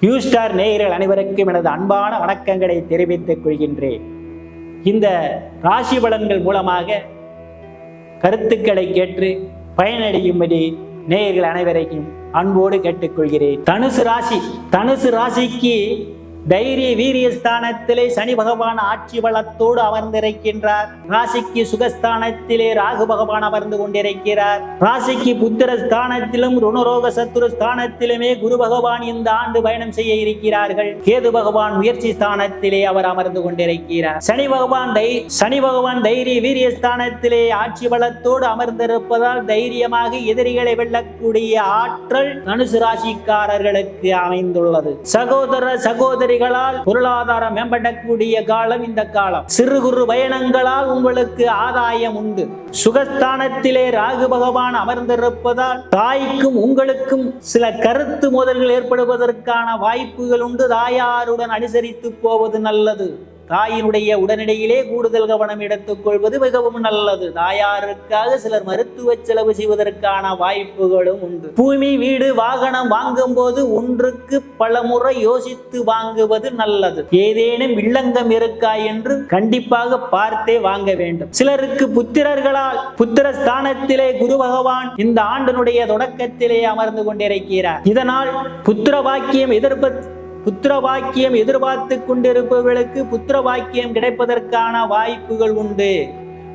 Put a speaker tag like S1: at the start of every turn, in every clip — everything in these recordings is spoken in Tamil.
S1: நியூ ஸ்டார் நேயர்கள் அனைவருக்கும் எனது அன்பான வணக்கங்களை தெரிவித்துக் கொள்கின்றேன். இந்த ராசி பலன்கள் மூலமாக கருத்துக்களை கேட்டு பயனடையும்படி நேயர்கள் அனைவரையும் அன்போடு கேட்டுக்கொள்கிறேன். தனுசு ராசி தனுசு ராசிக்கு தைரிய வீரியஸ்தானத்திலே சனி பகவான் ஆட்சி பலத்தோடு அமர்ந்திருக்கின்றார். ராசிக்கு சுகஸ்தானத்திலே ராகு பகவான் அமர்ந்து கொண்டிருக்கிறார். ராசிக்கு புத்திர ஸ்தானத்திலும் ருணரோக சத்துரு ஸ்தானத்திலுமே குரு பகவான் இந்த ஆண்டு பயணம் செய்ய இருக்கிறார்கள். கேது பகவான் முயற்சி ஸ்தானத்திலே அவர் அமர்ந்து கொண்டிருக்கிறார். சனி பகவான் தை சனி பகவான் தைரிய வீரிய ஸ்தானத்திலே ஆட்சி பலத்தோடு அமர்ந்திருப்பதால் தைரியமாக எதிரிகளை வெல்லக்கூடிய ஆற்றல் தனுசு ராசிக்காரர்களுக்கு அமைந்துள்ளது. சகோதர சகோதரி சகோதரிகளால் பொருளாதாரம் மேம்படக்கூடிய காலம் இந்த காலம். சிறு குறு பயணங்களால் உங்களுக்கு ஆதாயம் உண்டு. சுகஸ்தானத்திலே ராகு பகவான் அமர்ந்திருப்பதால் தாய்க்கும் உங்களுக்கும் சில கருத்து மோதல்கள் ஏற்படுவதற்கான வாய்ப்புகள் உண்டு. தாயாருடன் அனுசரித்து போவது நல்லது. தாயினுடைய உடனடியிலே கூடுதல் கவனம் எடுத்துக்கொள்வது மிகவும் நல்லது. தாயாருக்காக சிலர் மருத்துவ செலவு செய்வதற்கான வாய்ப்புகளும் உண்டு. பூமி வீடு வாகனம் வாங்கும் போது ஒன்றுக்கு பல முறை யோசித்து வாங்குவது நல்லது. ஏதேனும் வில்லங்கம் இருக்கா என்று கண்டிப்பாக பார்த்தே வாங்க வேண்டும். சிலருக்கு புத்திரர்களால் புத்திர ஸ்தானத்திலே குரு பகவான் இந்த ஆண்டினுடைய தொடக்கத்திலே அமர்ந்து கொண்டிருக்கிறார். இதனால் புத்திர வாக்கியம் எதிர்ப்பு புத்திர பாக்கியம் எதிர்பார்த்து கொண்டிருப்பவர்களுக்கு புத்திர பாக்கியம் கிடைப்பதற்கான வாய்ப்புகள் உண்டு.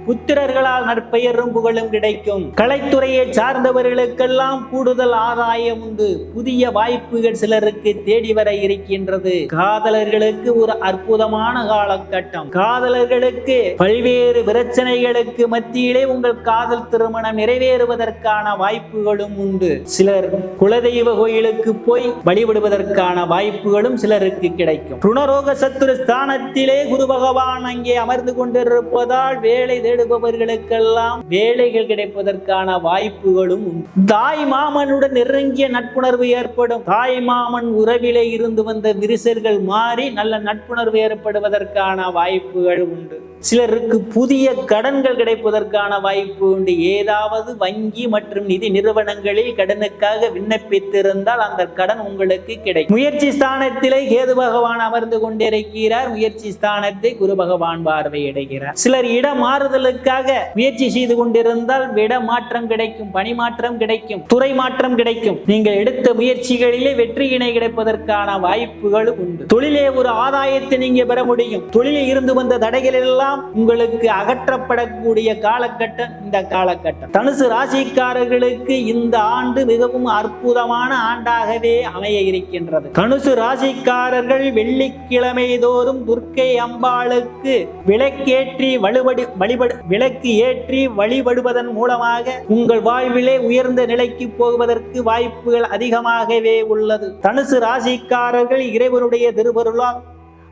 S1: புத்திரர்களால் நற்பெயரும் புகழும் கிடைக்கும். கலைத்துறையை சார்ந்தவர்களுக்கெல்லாம் கூடுதல் ஆதாயம் உண்டு. புதிய வாய்ப்புகள் சிலருக்கு தேடி வர இருக்கின்றது. காதலர்களுக்கு ஒரு அற்புதமான காலகட்டம். காதலர்களுக்கு பல்வேறு பிரச்சனைகளுக்கு மத்தியிலே உங்கள் காதல் திருமணம் நிறைவேறுவதற்கான வாய்ப்புகளும் உண்டு. சிலர் குலதெய்வ கோயிலுக்கு போய் வழிபடுவதற்கான வாய்ப்புகளும் சிலருக்கு கிடைக்கும். ருணரோக சத்துரு ஸ்தானத்திலே குரு பகவான் அங்கே அமர்ந்து கொண்டிருப்பதால் வேலை தேடுபவர்களுக்கெல்லாம் வேலைகள் கிடைப்பதற்கான வாய்ப்புகளும் தாய் மாமனுடன் நெருங்கிய நட்புணர்வு ஏற்படும். தாய் மாமன் உறவிலே இருந்து வந்த விரிசல்கள் மாறி நல்ல நட்புணர்வு ஏற்படுவதற்கான வாய்ப்புகள் உண்டு. சிலருக்கு புதிய கடன்கள் கிடைப்பதற்கான வாய்ப்பு உண்டு. ஏதாவது வங்கி மற்றும் நிதி நிறுவனங்களில் கடனுக்காக விண்ணப்பித்திருந்தால் அந்த கடன் உங்களுக்கு கிடைக்கும். முயற்சி ஸ்தானத்திலே கேது பகவான் அமர்ந்து கொண்டிருக்கிறார். முயற்சி ஸ்தானத்தை குரு பகவான் பார்வையிடுகிறார். சிலர் இட மாறுதலுக்காக முயற்சி செய்து கொண்டிருந்தால் விட மாற்றம் கிடைக்கும் பணி மாற்றம் கிடைக்கும் துறை மாற்றம் கிடைக்கும். நீங்கள் எடுத்த முயற்சிகளிலே வெற்றியினை கிடைப்பதற்கான வாய்ப்புகளும் உண்டு. தொழிலே ஒரு ஆதாயத்தை நீங்க பெற முடியும். தொழிலில் இருந்து வந்த தடைகள் எல்லாம் உங்களுக்கு அகற்றப்படக்கூடிய காலகட்டம் இந்த காலகட்டம். தனுசு ராசிக்காரர்களுக்கு இந்த ஆண்டு மிகவும் அற்புதமான ஆண்டாகவே அமைய இருக்கின்றது. தனுசு ராசிக்காரர்கள் வெள்ளிக்கிழமை தோறும் துர்க்கை அம்பாளுக்கு விளக்கேற்றி வழிபடி வழிபடு விளக்கு ஏற்றி வழிபடுவதன் மூலமாக உங்கள் வாழ்விலே உயர்ந்த நிலைக்கு போவதற்கு வாய்ப்புகள் அதிகமாகவே உள்ளது. தனுசு ராசிக்காரர்கள் இறைவனுடைய திருவருளால்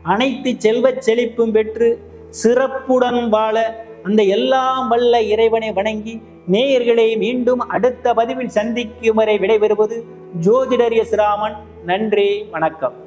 S1: அனைத்து செல்வச் செழிப்பும் பெற்று சிறப்புடன் வாழ அந்த எல்லாம் வல்ல இறைவனை வணங்கி நேயர்களை மீண்டும் அடுத்த பதிவில் சந்திக்கும் வரை விடைபெறுவது ஜோதிடர் எஸ் ராமன். நன்றி வணக்கம்.